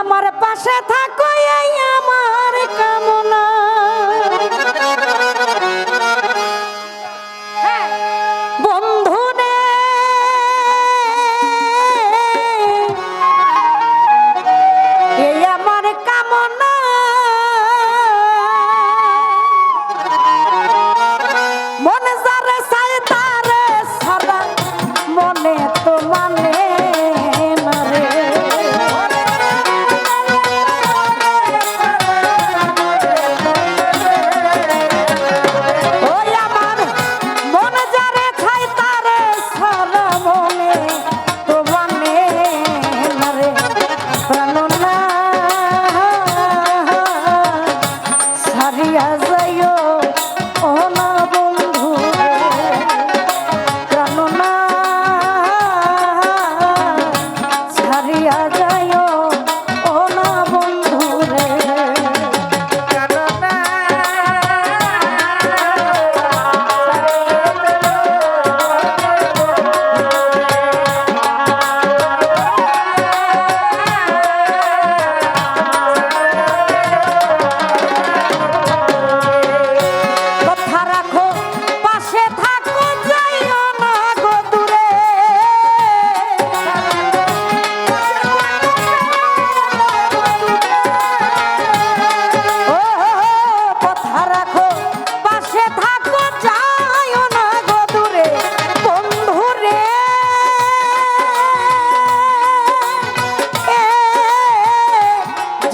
আমার পাশে থাকো এই আমার কামনা।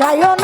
Chayón.